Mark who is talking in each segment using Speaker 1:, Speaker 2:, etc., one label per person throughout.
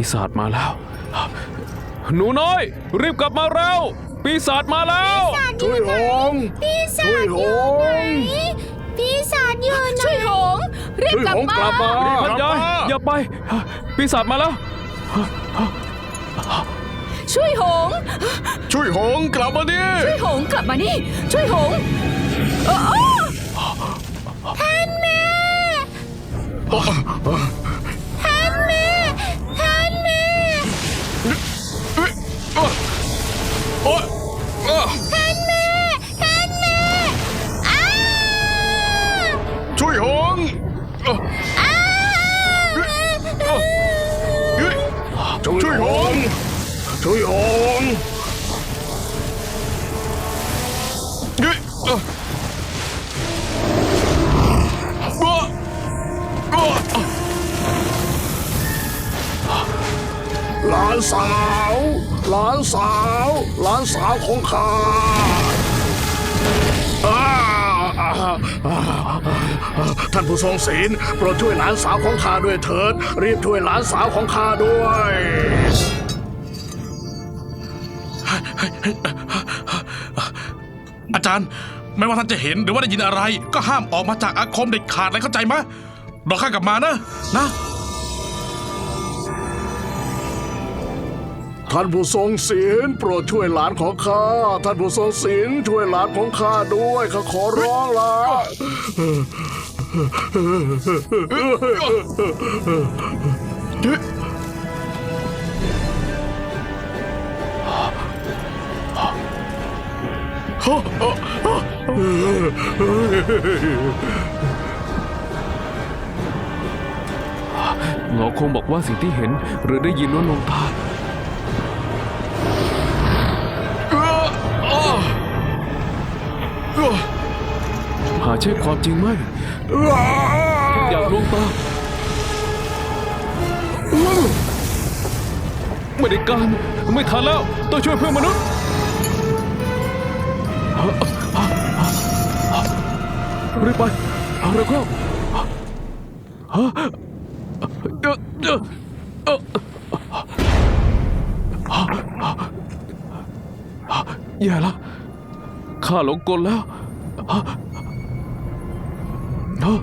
Speaker 1: ปีศาจมาแล้ว หนูน้อย รีบกลับมาเร็ว ปีศาจมาแล้ว
Speaker 2: ช่วยหง
Speaker 3: ปีศา
Speaker 2: ช่วย
Speaker 3: จ
Speaker 2: ห
Speaker 3: อยู่ไหน
Speaker 2: ง
Speaker 3: ปีศาจอยู่ไหน
Speaker 4: ช่วยหงรีบ
Speaker 2: ช่วย
Speaker 4: กลับ
Speaker 2: หง
Speaker 4: มาก
Speaker 2: ลับมา
Speaker 1: พันยายอย่าไป ปีศาจมาแล้ว
Speaker 4: ช่วยหง
Speaker 2: ช่วยหงกลับมาดิ
Speaker 4: ช่วยหงกลับมานี่ ช่วยหงเออเออ
Speaker 3: ท่านแม่
Speaker 2: อ๊ยอะ
Speaker 3: ท่านแม่ ท่านแม่อ้า
Speaker 2: ช่วยหงอะ
Speaker 3: อ้า
Speaker 2: เฮ้ยช่วยหงช่วยหงเฮ้ยอะอะอะหลานสาว หลานสาว หลานสาวของข้าอ่าอ่าอ่าอ่าท่านผู้ทรงศีลโปรดช่วยหลานสาวของข้าด้วยเถิด รีบช่วยหลานสาวของข้าด้วย
Speaker 5: อาจารย์ ไม่ว่าท่านจะเห็นหรือว่าได้ยินอะไร ก็ห้ามออกมาจากอาคมเด็ดขาดเลยเข้าใจไหมรอข้า กลับมานะ นะ
Speaker 2: ท่านผู้ทรงศีลโปรดช่วยหลานของข้า ท่านผู้ทรงศีลช่วยหลานของข้าด้วยข้าขอร้องละ
Speaker 1: หงอคงบอกว่าสิ่งที่เห็นหรือได้ยินล้วนลงตา หาใช่ความจริงไหมอยากลวงตาไม่ได้การไม่ทันแล้ว ต้องช่วยเพื่อนมนุษย์รีบไปเอาเร็วเข้าเอ่อเอ่อเอ่อแย่แล้ว ข้าหลงกลแล้วฮะฮะ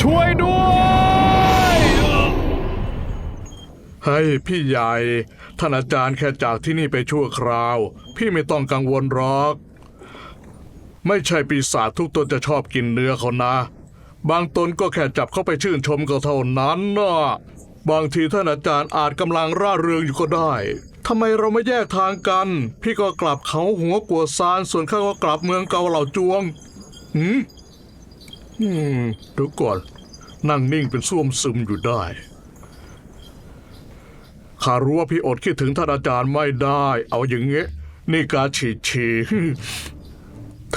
Speaker 1: ช่วยด้วย
Speaker 2: ให้พี่ใหญ่ท่านอาจารย์แค่จากที่นี่ไปชั่วคราว พี่ไม่ต้องกังวลหรอก ไม่ใช่ปีศาจทุกตนจะชอบกินเนื้อเขานะ บางตนก็แค่จับเข้าไปชื่นชมก็เท่านั้นนะบางทีท่านอาจารย์อาจกำลังร่าเริงอยู่ก็ได้ทำไมเราไม่แยกทางกัน พี่ก็กลับเขาหัวกัวซานส่วนข้าก็กลับเมืองเกาเหล่าจวงหืมอืมดูก่อน นั่งนิ่งเป็นส้วมซึมอยู่ได้ ข้ารู้ว่าพี่อดคิดถึงท่านอาจารย์ไม่ได้ เอาอย่างเงี้ยนี่การฉีดฉี่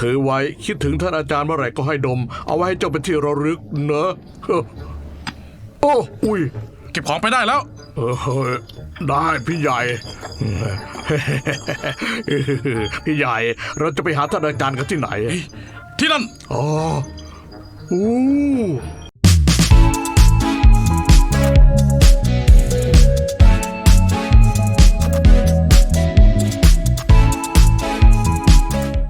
Speaker 2: ถือไว้คิดถึงท่านอาจารย์เมื่อไหร่ก็ให้ดม เอาไว้ให้เจ้าเป็นที่ระลึกเนอะโอ้อุ้ย
Speaker 5: เก็บของไปได้แล้ว
Speaker 2: เออได้พี่ใหญ่ พี่ใหญ่ เราจะไปหาท่านอาจารย์กันที่ไหน
Speaker 5: ที่นั่น
Speaker 2: อ๋ออู้